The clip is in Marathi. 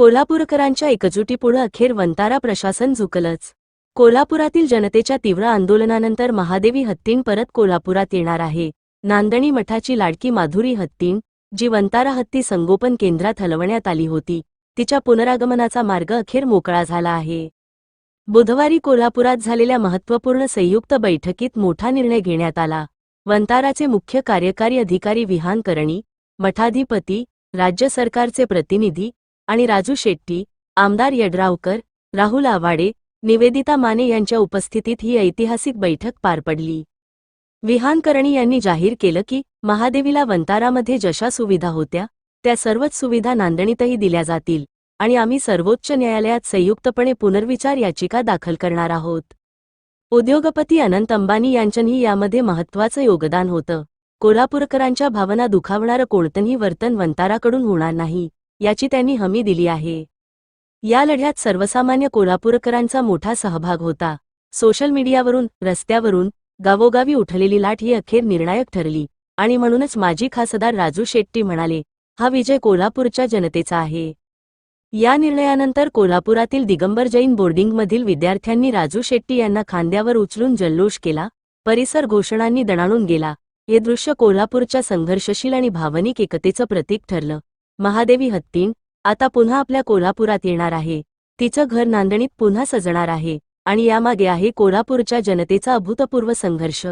कोल्हापूरकरांच्या एकजुटीपुढं अखेर वंतारा प्रशासन झुकलंच. कोल्हापुरातील जनतेच्या तीव्र आंदोलनानंतर महादेवी हत्तीण परत कोल्हापुरात येणार आहे. नांदणी मठाची लाडकी माधुरी हत्तीण जी वंतारा हत्ती संगोपन केंद्रात हलवण्यात आली होती तिच्या पुनरागमनाचा मार्ग अखेर मोकळा झाला आहे. बुधवारी कोल्हापुरात झालेल्या महत्त्वपूर्ण संयुक्त बैठकीत मोठा निर्णय घेण्यात आला. वंताराचे मुख्य कार्यकारी अधिकारी विहान करणी मठाधिपती राज्य सरकारचे प्रतिनिधी आणि राजू शेट्टी आमदार यड्रावकर राहुल आवाडे निवेदिता माने यांच्या उपस्थितीत ही ऐतिहासिक बैठक पार पडली. विहानकरणी यांनी जाहीर केलं की महादेवीला वंतारामध्ये जशा सुविधा होत्या त्या सर्वच सुविधा नांदणीतही दिल्या जातील आणि आम्ही सर्वोच्च न्यायालयात संयुक्तपणे पुनर्विचार याचिका दाखल करणार आहोत. उद्योगपती अनंत अंबानी यांचंही यामध्ये महत्त्वाचं योगदान होतं. कोल्हापूरकरांच्या भावना दुखावणारं कोणतंही वर्तन वंताराकडून होणार नाही. याची त्यांनी हमी दिली आहे. या लढ्यात सर्वसामान्य कोल्हापूरकरांचा मोठा सहभाग होता. सोशल मीडियावरून रस्त्यावरून गावोगावी उठलेली लाट ही अखेर निर्णायक ठरली. आणि म्हणूनच माजी खासदार राजू शेट्टी म्हणाले हा विजय कोल्हापूरच्या जनतेचा आहे. या निर्णयानंतर कोल्हापुरातील दिगंबर जैन बोर्डिंगमधील विद्यार्थ्यांनी राजू शेट्टी यांना खांद्यावर उचलून जल्लोष केला परिसर घोषणांनी दणाणून गेला. हे दृश्य कोल्हापूरच्या संघर्षशील आणि भावनिक एकतेचं प्रतीक ठरलं. महादेवी हत्तीण आता पुन्हा आपल्या कोल्हापुरात येणार आहे. तिचं घर नांदणीत पुन्हा सजणार आहे. आणि यामागे आहे कोल्हापूरच्या जनतेचा अभूतपूर्व संघर्ष.